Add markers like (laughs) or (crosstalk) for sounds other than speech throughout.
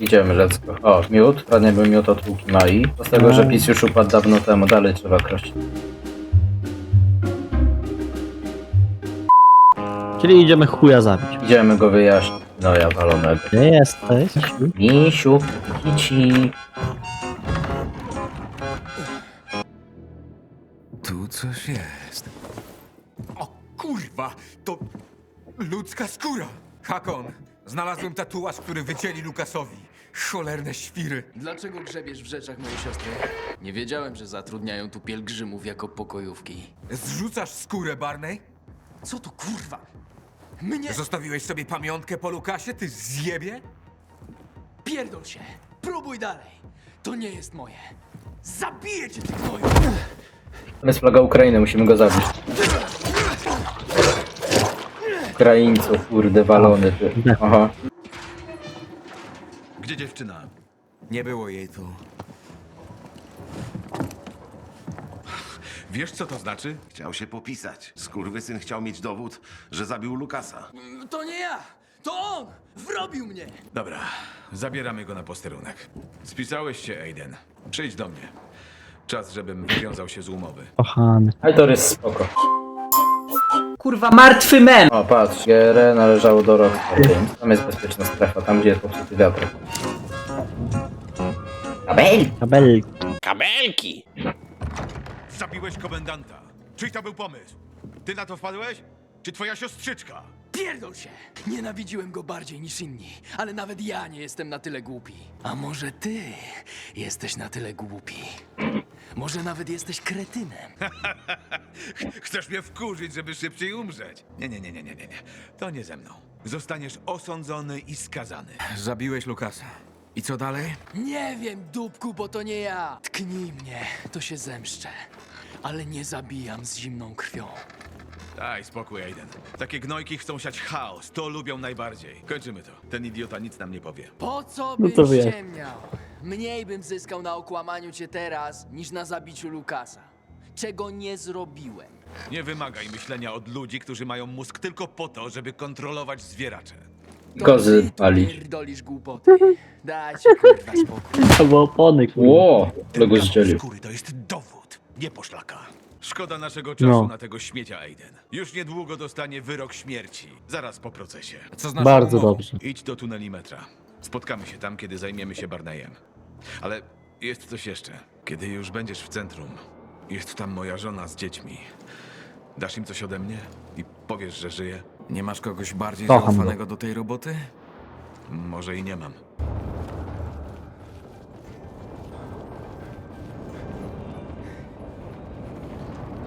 Idziemy, let's go. O, miód. Ładnie był miód od łuki Mai. Z tego, że PiS już upadł dawno temu. Dalej trzeba krościć. Czyli idziemy chuja zabić. Idziemy go wyjaśnić. No ja walonego. Gdzie jesteś? Misiu, kici. Tu coś jest. O kurwa, to ludzka skóra. Hakon, znalazłem tatuaż, który wycięli Lukasowi. Cholerne świry. Dlaczego grzebiesz w rzeczach mojej siostry? Nie wiedziałem, że zatrudniają tu pielgrzymów jako pokojówki. Zrzucasz skórę, Barney? Co to kurwa? Mnie Zostawiłeś sobie pamiątkę po Lukasie, ty zjebie? pierdol się! Próbuj dalej! To nie jest moje! Zabiję cię, ty gnoju! To jest flaga Ukrainy, musimy go zabić. Ukraińców, kurde, walony ty. Aha. Gdzie dziewczyna? Nie było jej tu. Wiesz, co to znaczy? Chciał się popisać. Skurwysyn chciał mieć dowód, że zabił Lukasa. To nie ja! To on! Wrobił mnie! Dobra, zabieramy go na posterunek. Spisałeś się, Aiden. Przyjdź do mnie. Czas, żebym wywiązał się z umowy. Kochany. Ale to jest spoko. Kurwa, martwy mem! O, patrz, GR należało do Games. Tam jest bezpieczna strefa, tam gdzie jest popsuty wiatr. Kabel! Kabelki. Zabiłeś komendanta. Czyj to był pomysł? Ty na to wpadłeś? Czy twoja siostrzyczka? Pierdol się! Nienawidziłem go bardziej niż inni, ale nawet ja nie jestem na tyle głupi. A może ty jesteś na tyle głupi? Może nawet jesteś kretynem? (laughs) Chcesz mnie wkurzyć, żeby szybciej umrzeć? Nie, nie, nie, nie, nie, nie. nie. To nie ze mną. Zostaniesz osądzony i skazany. Zabiłeś Lukasa. I co dalej? Nie wiem, dupku, bo to nie ja. Tknij mnie, to się zemszczę. Ale nie zabijam z zimną krwią. Daj spokój, Aiden. Takie gnojki chcą siać chaos. To lubią najbardziej. Kończymy to. Ten idiota nic nam nie powie. Po co No byś to wie. ściemniał? Mniej bym zyskał na okłamaniu cię teraz, niż na zabiciu Lukasa. Czego nie zrobiłem. Nie wymagaj myślenia od ludzi, którzy mają mózg tylko po to, żeby kontrolować zwieracze. To Kozy ty tu palić. pierdolisz głupoty. Dajcie kurwa spokój. (laughs) To było opony, kurwa. Ło, Ten tego kawałek zdzielił. skóry to jest dowód, nie poszlaka. Szkoda naszego czasu No. na tego śmiecia, Aiden. Już niedługo dostanie wyrok śmierci. Zaraz po procesie. Co znaczy Bardzo umową? dobrze. Idź do tuneli metra. Spotkamy się tam, kiedy zajmiemy się Barneyem. Ale jest coś jeszcze. Kiedy już będziesz w centrum, jest tam moja żona z dziećmi. Dasz im coś ode mnie i powiesz, że żyje? Nie masz kogoś bardziej Kocham zaufanego do tej roboty? Może i nie mam.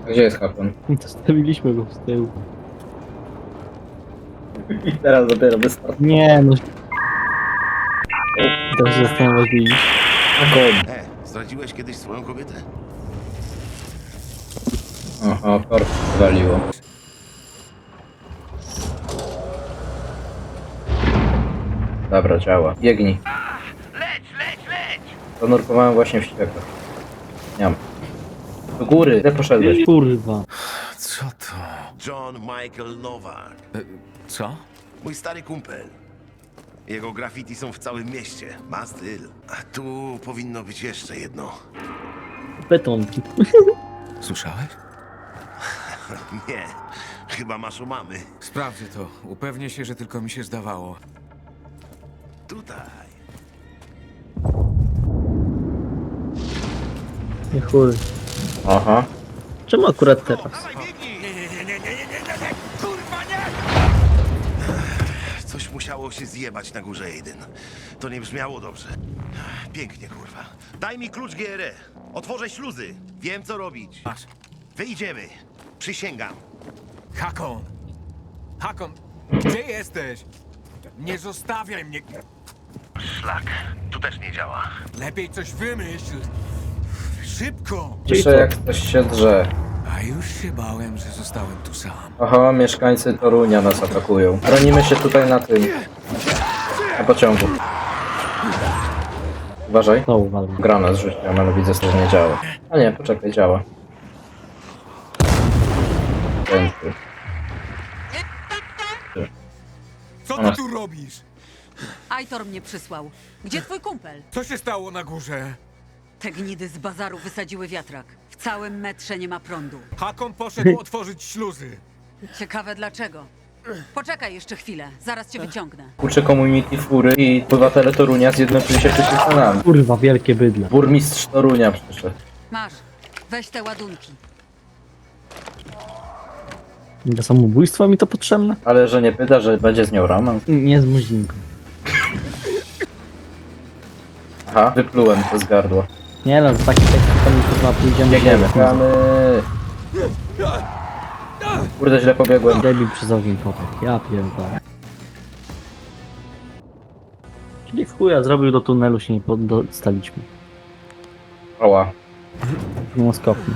Gdzie jest Hakon? Zostawiliśmy go z tyłu. (laughs) I teraz dopiero wystarczy. Nie no. To się zastanowili. Hakon! E, zdradziłeś kiedyś swoją kobietę? Aha, korp waliło. Dobra, działa. Biegnij. Leć, leć, leć! Zanurkowałem właśnie w ściekach. Nie mam. Do góry, gdzie poszedłeś? Kurwa. Co to? John Michael Nowak. Co? Mój stary kumpel. Jego graffiti są w całym mieście. Ma styl. A tu powinno być jeszcze jedno. Betonki. (laughs) Słyszałeś? (laughs) Nie, chyba masz u mamy. Sprawdzę to. Upewnię się, że tylko mi się zdawało. Tutaj. Nie chuj. Aha. Czemu akurat teraz? Coś musiało się zjebać na górze Aiden. To nie brzmiało dobrze. Pięknie, kurwa. Daj mi klucz GRE. Otworzę śluzy. Wiem, co robić. Masz. Wyjdziemy. Przysięgam. Hakon! Hakon, gdzie jesteś? Nie zostawiaj mnie. Szlak. Tu też nie działa. Lepiej coś wymyśl. Szybko! Słyszę jak ktoś się drze. A już się bałem, że zostałem tu sam. Aha, mieszkańcy Torunia nas atakują. Bronimy się tutaj na tym. Na pociągu. Uważaj. To uważam. Granat zrzuciłem, ale widzę, że nie działa. A nie, poczekaj, działa. Piękny. Co ty tu robisz? Aitor mnie przysłał. Gdzie twój kumpel? Co się stało na górze? Te gnidy z bazaru wysadziły wiatrak. W całym metrze nie ma prądu. Hakon poszedł otworzyć śluzy. Ciekawe dlaczego. Poczekaj jeszcze chwilę, zaraz cię wyciągnę. Kurczę community fury i obywatele Torunia zjednoczyli się przeciwko Stanami. Kurwa, wielkie bydle. Burmistrz Torunia przyszedł. Masz, weź te ładunki. Do samobójstwa mi to potrzebne? Ale że nie pyta, że będzie z nią romans. Nie z muzinką. Aha, wyplułem to z gardła. Nie no, w taki tekst to mi kurwa pójdziemy. Biegniemy. Mamy. Kurde, źle pobiegłem. Debil przez ogień potek. Ja pierdolę. Czyli w chuja zrobił do tunelu się nie dostaliśmy. Oła. No skopnie.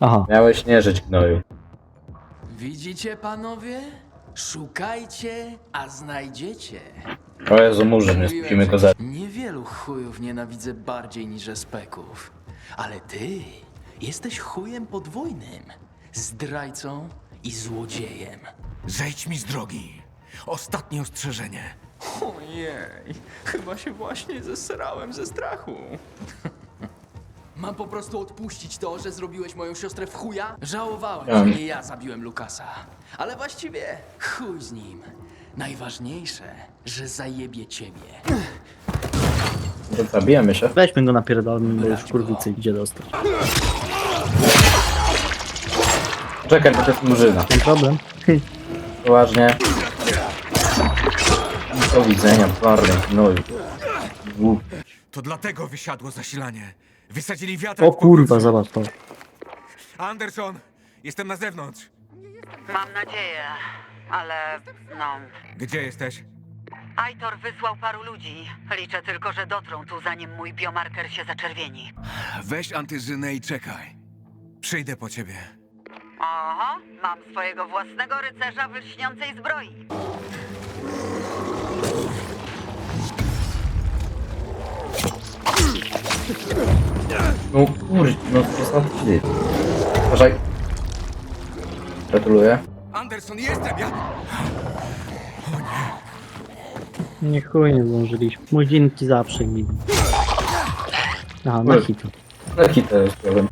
Aha. Miałeś nie żyć, gnoju. Widzicie, panowie? Szukajcie, a znajdziecie. O Jezu, murzyn, nie spimy go za... Niewielu chujów nienawidzę bardziej niż respeków. Ale ty jesteś chujem podwójnym. Zdrajcą i złodziejem. Zejdź mi z drogi. Ostatnie ostrzeżenie. Ojej, chyba się właśnie zesrałem ze strachu. Mam po prostu odpuścić to, że zrobiłeś moją siostrę w chuja? Żałowałem, że nie ja zabiłem Lukasa. Ale właściwie chuj z nim. Najważniejsze, że zajebie ciebie. Zabijemy się. Weźmy go napierdolmy, bo już kurwicy idzie dostać. Czekaj, bo to jest murzyna. Ten problem? Poważnie. Do widzenia, twardy, gnoju. Głupi. To dlatego wysiadło zasilanie. Wysadzili wiatrak O w kurwa, powietrzu. zobacz to. Anderson, jestem na zewnątrz. Mam nadzieję, ale no. Gdzie jesteś? Aitor wysłał paru ludzi. Liczę tylko, że dotrą tu, zanim mój biomarker się zaczerwieni. Weź antyzynę i czekaj. Przyjdę po ciebie. Oho, mam swojego własnego rycerza w lśniącej zbroi. No kurde, no co za ty. Uważaj. Gratuluję. Anderson, jestem ja! Nie chuj nie zdążyliśmy. Muzinki zawsze mi. Aha, na hitu. Leki to jest problem.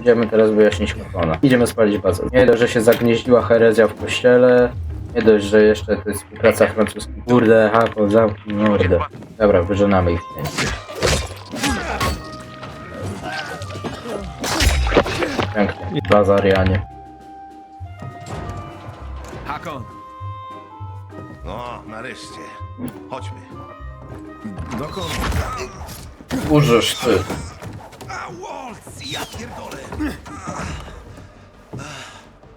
Idziemy teraz wyjaśnić Hakona. Idziemy spalić bazę. Nie dość, że się zagnieździła herezja w kościele. Nie dość, że jeszcze to jest współpraca francuska. Kurde, Hakon, zamknij mordę. Dobra, wyżenamy ich. Pięknie. Baza Arianie. Hakon, No, nareszcie. Chodźmy. Dokąd? Użysz ty. A, Waltz, ja pierdolę.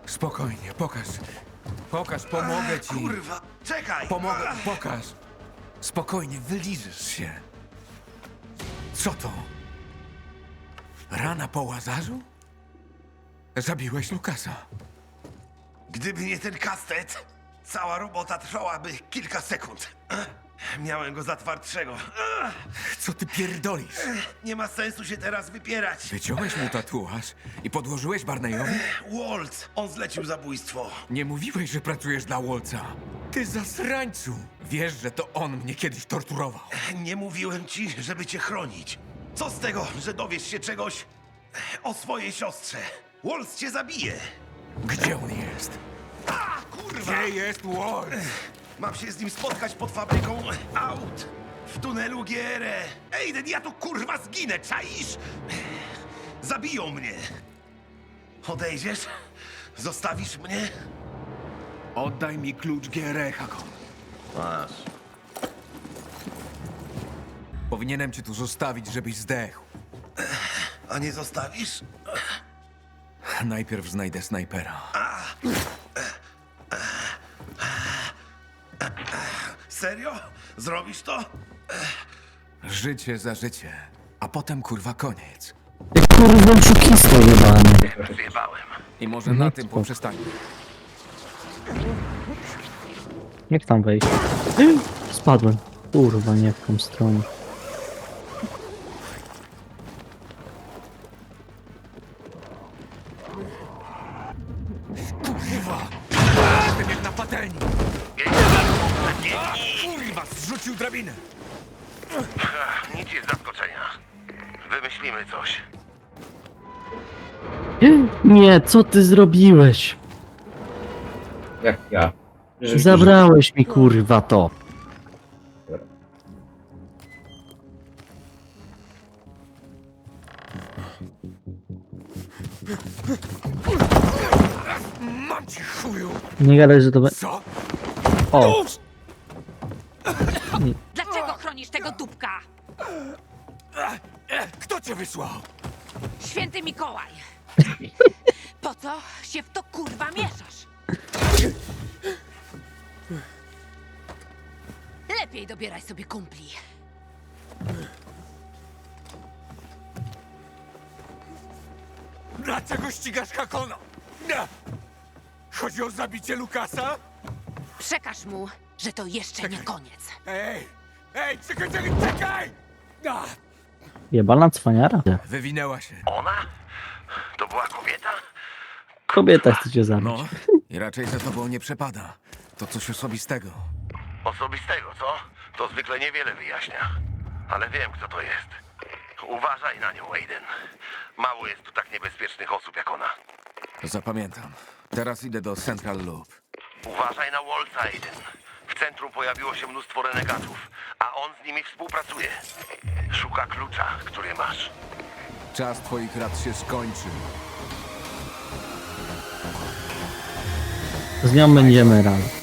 spokojnie, pokaż. Pokaż, pomogę ci. Kurwa, czekaj. Pomogę, pokaż. Spokojnie, wyliżysz się. Co to? Rana po łazarzu? Zabiłeś Lukasa. Gdyby nie ten kastet, cała robota trwałaby kilka sekund. Miałem go za twardszego. Co ty pierdolisz? Nie ma sensu się teraz wypierać. Wyciąłeś mu tatuaż i podłożyłeś Barneyowi? Waltz, on zlecił zabójstwo. Nie mówiłeś, że pracujesz dla Wolca. Ty zasrańcu! Wiesz, że to on mnie kiedyś torturował. Nie mówiłem ci, żeby cię chronić. Co z tego, że dowiesz się czegoś o swojej siostrze? Waltz cię zabije. Gdzie on jest? A, kurwa! Gdzie jest Wolc? Mam się z nim spotkać pod fabryką aut w tunelu GRE. Ejden, ja tu kurwa zginę, czaisz? Zabiją mnie. Odejdziesz? Zostawisz mnie? Oddaj mi klucz GRE, Hakon. Masz. Powinienem cię tu zostawić, żebyś zdechł. A nie zostawisz? Najpierw znajdę snajpera. Serio? Zrobisz to? Życie za życie, a potem kurwa koniec. Ty kurwa oszukisto jebany. I może na tym poprzestańmy. Jak tam wejść? (gasps) Spadłem. Kurwa, nie w tą stronę. Nie, co ty zrobiłeś? Jak ja. Że- Zabrałeś mi kurwa to. Mam ci chuju! Nie gadaj, że to będzie... Co? O, Dlaczego chronisz tego dupka? Kto cię wysłał? Święty Mikołaj! (laughs) Po co się w to kurwa mieszasz? Lepiej dobieraj sobie kumpli. Dlaczego ścigasz Hakona? Na! Chodzi o zabicie Lukasa? Przekaż mu, że to jeszcze nie koniec. Ej! Ej, czekaj, czekaj, czekaj! A, jebana cwaniara. wywinęła się. Ona? To była kobieta? Kobieta chce cię zabić. No, i raczej za tobą nie przepada. To coś osobistego. Osobistego, co? To zwykle niewiele wyjaśnia. Ale wiem, kto to jest. Uważaj na nią, Aiden. Mało jest tu tak niebezpiecznych osób jak ona. Zapamiętam. Teraz idę do Central Loop. Uważaj na Waltza, Aiden. W centrum pojawiło się mnóstwo renegatów, a on z nimi współpracuje. Szuka klucza, który masz. Czas twoich lat się skończy. Z nią będziemy razem.